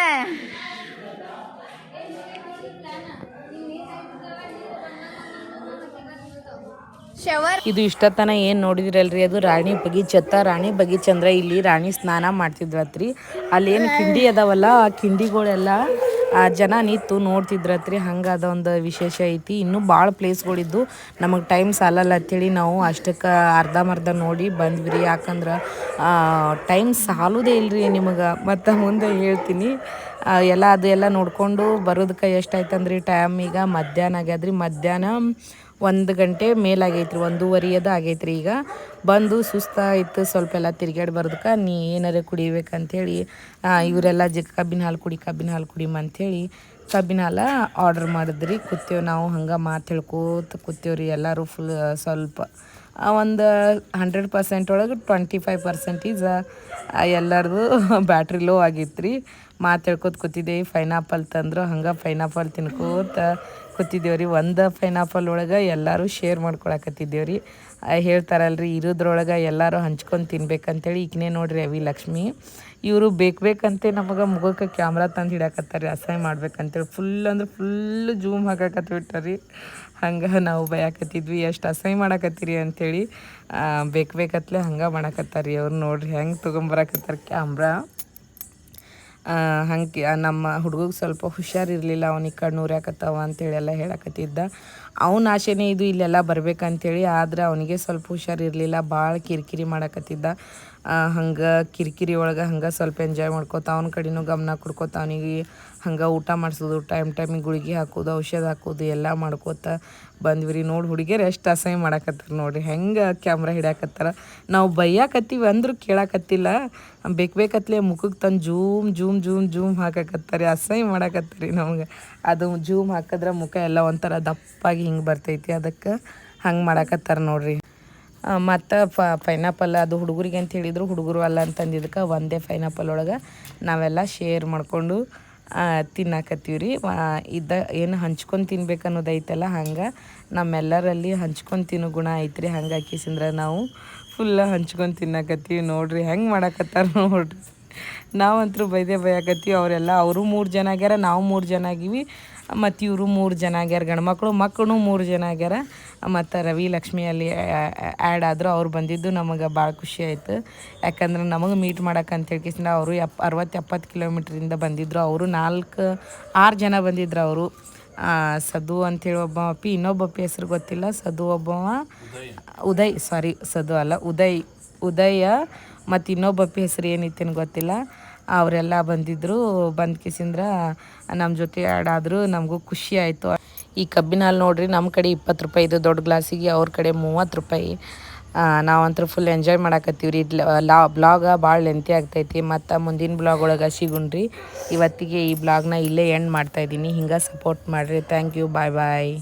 ಇದು ಇಷ್ಟತನ ಏನು ನೋಡಿದ್ರಲ್ರಿ? ಅದು ರಾಣಿ ಬಗೀಚತ್ತ ರಾಣಿ ಬಗೀಚಂದ್ರ ಇಲ್ಲಿ ರಾಣಿ ಸ್ನಾನ ಮಾಡ್ತಿದ್ರತ್ರಿ ಏನು ಕಿಂಡಿ ಅದಾವಲ್ಲ ಆ ಕಿಂಡಿಗಳೆಲ್ಲ ಜನ ನಿಂತು ನೋಡ್ತಿದ್ರತ್ರಿ ಹಂಗೆ ಅದೊಂದು ವಿಶೇಷ ಐತಿ. ಇನ್ನೂ ಭಾಳ ಪ್ಲೇಸ್ಗಳಿದ್ದು. ನಮಗೆ ಟೈಮ್ ಸಾಲಲ್ಲ ಅಂತೇಳಿ ನಾವು ಅಷ್ಟಕ್ಕೆ ಅರ್ಧಮರ್ಧ ನೋಡಿ ಬಂದ್ವಿ ಯಾಕಂದ್ರೆ ಟೈಮ್ ಸಾಲುದೇ ಇಲ್ರಿ ನಿಮಗೆ. ಮತ್ತು ಮುಂದೆ ಹೇಳ್ತೀನಿ ಆ, ಎಲ್ಲ ಅದು ಎಲ್ಲ ನೋಡಿಕೊಂಡು ಬರೋದಕ್ಕೆ ಎಷ್ಟಾಯ್ತಂದ್ರಿ ಟೈಮ್ ಈಗ? ಮಧ್ಯಾಹ್ನ ಆಗ್ಯಾದ್ರಿ. ಮಧ್ಯಾಹ್ನ ಒಂದು ಗಂಟೆ ಮೇಲಾಗೈತ್ರಿ ಒಂದೂವರೆ ಅದು ಆಗೈತ್ರಿ ಈಗ. ಬಂದು ಸುಸ್ತಾಯಿತು, ಸ್ವಲ್ಪ ಎಲ್ಲ ತಿರ್ಗಾಡಿ ಬರ್ದಕ್ಕೆ ನೀ ಏನಾರ ಕುಡಿಬೇಕಂಥೇಳಿ ಇವರೆಲ್ಲ ಜ ಕಬ್ಬಿನ ಹಾಲು ಕುಡಿ, ಕಬ್ಬಿನ ಹಾಲು ಕುಡಿಮ ಅಂಥೇಳಿ ಕಬ್ಬಿನ ಹಾಲು ಆರ್ಡ್ರ್ ಮಾಡಿದ್ರಿ. ಕೂತೇವೆ ನಾವು ಹಂಗೆ ಮಾತು ಹೇಳ್ಕೋತ ಕೂತೇವ್ರಿ ಎಲ್ಲರೂ ಫುಲ್ ಸ್ವಲ್ಪ ಒಂದು ಹಂಡ್ರೆಡ್ ಪರ್ಸೆಂಟ್ ಒಳಗೆ ಟ್ವೆಂಟಿ ಫೈವ್ ಪರ್ಸೆಂಟೀಸ ಎಲ್ಲರದು <laughs> ಬ್ಯಾಟ್ರಿ ಲೋ ಆಗಿತ್ತು ರೀ ಮಾತು ಹೇಳ್ಕೊತ ಕೂತಿದ್ದೆ, ಫೈನಾಪಲ್ ತಂದರು, ಹಂಗೆ ಫೈನಾಪಲ್ ತಿನ್ಕೋತ ಕೂತಿದ್ದೇವೆ ರೀ ಒಂದು ಪೈನಾಪಲ್ ಒಳಗೆ ಎಲ್ಲರೂ ಶೇರ್ ಮಾಡ್ಕೊಳಕತ್ತಿದ್ದೇವೆ ರೀ ಇರೋದ್ರೊಳಗೆ ಎಲ್ಲರೂ ಹಂಚ್ಕೊಂಡು ತಿನ್ಬೇಕಂತೇಳಿ. ಈಗನೇ ನೋಡ್ರಿ ರವಿ ಲಕ್ಷ್ಮಿ. ಇವರು ಬೇಕು ಬೇಕಂತೆ ನಮಗೆ ಮುಗಕ್ಕೆ ಕ್ಯಾಮ್ರಾ ತಂದು ಹಿಡಕತ್ತಾರೆ ಅಸಹ್ಯ ಮಾಡ್ಬೇಕಂತೇಳಿ. ಫುಲ್ ಅಂದ್ರೆ ಫುಲ್ ಜೂಮ್ ಹಾಕಕತ್ಬಿಟ್ಟಾರಿ ಹಂಗೆ ನಾವು ಬಯಕತ್ತಿದ್ವಿ, ಎಷ್ಟು ಅಸಹ್ಯ ಮಾಡಕತ್ತೀರಿ ಅಂಥೇಳಿ ಬೇಕು ಬೇಕತ್ಲೆ ಹಂಗೆ ಮಾಡಕತ್ತಾರ ಅವ್ರು ನೋಡ್ರಿ. ಹೆಂಗೆ ತೊಗೊಂಬರಕತ್ತಾರ ಕ್ಯಾಮ್ರಾ ಹಂಗೆ ನಮ್ಮ ಹುಡುಗಗೆ ಸ್ವಲ್ಪ ಹುಷಾರಿರಲಿಲ್ಲ ಅವನಿಗೆ ಕಣ್ಣು ಉರ್ಯಾಕತ್ತಾವ ಅಂತೇಳಿ ಎಲ್ಲ ಹೇಳಕತ್ತಿದ್ದ. ಅವನ ಆಸೆನೇ ಇದು ಇಲ್ಲೆಲ್ಲ ಬರ್ಬೇಕಂತೇಳಿ, ಆದ್ರೆ ಅವನಿಗೆ ಸ್ವಲ್ಪ ಹುಷಾರಿರಲಿಲ್ಲ ಭಾಳ ಕಿರಿಕಿರಿ ಮಾಡಕತ್ತಿದ್ದ. ಹಂಗೆ ಕಿರಿಕಿರಿ ಒಳಗೆ ಹಂಗೆ ಸ್ವಲ್ಪ ಎಂಜಾಯ್ ಮಾಡ್ಕೋತ, ಅವನ ಕಡೆನೂ ಗಮನ ಕೊಡ್ಕೋತ ಅವನಿಗೆ ಹಂಗೆ ಊಟ ಮಾಡಿಸೋದು ಟೈಮ್ ಟೈಮಿಗೆ ಗುಳಿಗೆ ಹಾಕೋದು, ಔಷಧ ಹಾಕೋದು, ಎಲ್ಲ ಮಾಡ್ಕೋತ ಬಂದ್ವಿ ರೀ ನೋಡಿ ಹುಡುಗಿಯರು ಎಷ್ಟು ಅಸಹ್ಯ ಮಾಡಾಕತ್ತಾರ ನೋಡ್ರಿ. ಹೆಂಗೆ ಕ್ಯಾಮ್ರಾ ಹಿಡ್ಯಾಕತ್ತಾರ? ನಾವು ಬೈಯಾಕತ್ತೀವಿ ಅಂದ್ರೂ ಕೇಳಾಕತ್ತಿಲ್ಲ. ಬೇಕು ಬೇಕತ್ಲೆ ಮುಖಕ್ಕೆ ತಂದು ಜೂಮ್ ಜೂಮ್ ಜೂಮ್ ಜೂಮ್ ಹಾಕಕತ್ತಾರೆ. ಅಸಹ್ಯ ಮಾಡಾಕತ್ತಾರೆ ನಮ್ಗೆ. ಅದು ಜೂಮ್ ಹಾಕಿದ್ರೆ ಮುಖ ಎಲ್ಲ ಒಂಥರ ದಪ್ಪಾಗಿ ಹಿಂಗೆ ಬರ್ತೈತಿ. ಅದಕ್ಕೆ ಹಂಗೆ ಮಾಡಾಕತ್ತಾರ ನೋಡ್ರಿ. ಮತ್ತು ಪೈನಾಪಲ್ ಅದು ಹುಡುಗರಿಗೆ ಅಂತ ಹೇಳಿದ್ರು. ಹುಡುಗರು ಅಲ್ಲ ಅಂತಂದಿದ್ದಕ್ಕೆ ಒಂದೇ ಪೈನಾಪಲ್ ಒಳಗೆ ನಾವೆಲ್ಲ ಶೇರ್ ಮಾಡಿಕೊಂಡು ತಿನ್ನಾಕತ್ತೀವಿ ರೀ ಇದ್ದ ಏನು ಹಂಚ್ಕೊಂಡು ತಿನ್ಬೇಕು ಅನ್ನೋದೈತಲ್ಲ ಹಂಗೆ ನಮ್ಮೆಲ್ಲರಲ್ಲಿ ಹಂಚ್ಕೊಂಡು ತಿನ್ನೋ ಗುಣ ಐತ್ರಿ. ಹಂಗೆ ಹಾಕಿಸಿಂದ್ರೆ ನಾವು ಫುಲ್ಲ ಹಂಚ್ಕೊಂಡು ತಿನ್ನಾಕತ್ತೀವಿ ನೋಡ್ರಿ. ಹೆಂಗೆ ಮಾಡಕತ್ತಾರ ನೋಡ್ರಿ. ನಾವಂತರೂ ಬೈದೆ ಬೈಯಾಕತ್ತೀವಿ, ಅವರೆಲ್ಲ ಅವರು ಮೂರು ಜನ ಆಗ್ಯಾರ, ನಾವು ಮೂರು ಜನ ಆಗೀವಿ. ಮತ್ತು ಇವರು ಮೂರು ಜನ ಆಗ್ಯಾರ, ಗಂಡು ಮಕ್ಕಳು ಮಕ್ಕಳು ಮೂರು ಜನ ಆಗ್ಯಾರ. ಮತ್ತು ರವಿ ಲಕ್ಷ್ಮಿ ಅಲ್ಲಿ ಆ್ಯಡ್ ಆದರು, ಅವ್ರು ಬಂದಿದ್ದು ನಮಗೆ ಭಾಳ ಖುಷಿ ಆಯಿತು. ಯಾಕಂದ್ರೆ ನಮಗೆ ಮೀಟ್ ಮಾಡಕ್ಕೆ ಅಂತೇಳಿ ಅವರು ಎಪ್, ಅರವತ್ತು ಎಪ್ಪತ್ತು ಕಿಲೋಮೀಟ್ರಿಂದ ಬಂದಿದ್ದರು ಅವರು ನಾಲ್ಕು, ಆರು ಜನ ಬಂದಿದ್ರು ಅವರು. ಸದು ಅಂತೇಳಿ ಒಬ್ಬ ಅಪ್ಪಿ, ಇನ್ನೊಬ್ಬ ಅಪ್ಪಿ ಹೆಸ್ರು ಗೊತ್ತಿಲ್ಲ. ಸದು ಒಬ್ಬವ, ಉದಯ್ ಸಾರಿ ಸದು ಅಲ್ಲ, ಉದಯ್, ಉದಯ ಮತ್ತು ಇನ್ನೊಬ್ಬ ಅಪ್ಪಿ ಹೆಸರು ಏನಿತ್ತೇನು ಗೊತ್ತಿಲ್ಲ. ಅವರೆಲ್ಲ ಬಂದಿದ್ರು, ಬಂದ್ ಕಿಸಿಂದ್ರ ನಮ್ಮ ಜೊತೆ ಆಡಾದ್ರು, ನಮಗೂ ಖುಷಿ ಆಯಿತು. ಈ ಕಬ್ಬಿನ ನೋಡ್ರಿ ನಮ್ಮ ಕಡೆ ಇಪ್ಪತ್ತು ರೂಪಾಯಿ ಇದು, ದೊಡ್ಡ ಗ್ಲಾಸಿಗೆ, ಅವ್ರ ಕಡೆ ಮೂವತ್ತು ರೂಪಾಯಿ. ನಾವಂತೂ ಫುಲ್ ಎಂಜಾಯ್ ಮಾಡಾಕತ್ತೀವಿ ರೀ ಲಾ ಬ್ಲಾಗ ಭಾಳ ಲೆಂತಿ ಆಗ್ತೈತಿ. ಮತ್ತು ಮುಂದಿನ ಬ್ಲಾಗ್ ಒಳಗೆ ಸಿಗುಣ್ರಿ. ಇವತ್ತಿಗೆ ಈ ಬ್ಲಾಗ್ನ ಇಲ್ಲೇ ಎಂಡ್ ಮಾಡ್ತಾಯಿದ್ದೀನಿ ಹಿಂಗೆ ಸಪೋರ್ಟ್ ಮಾಡಿರಿ. Thank you bye bye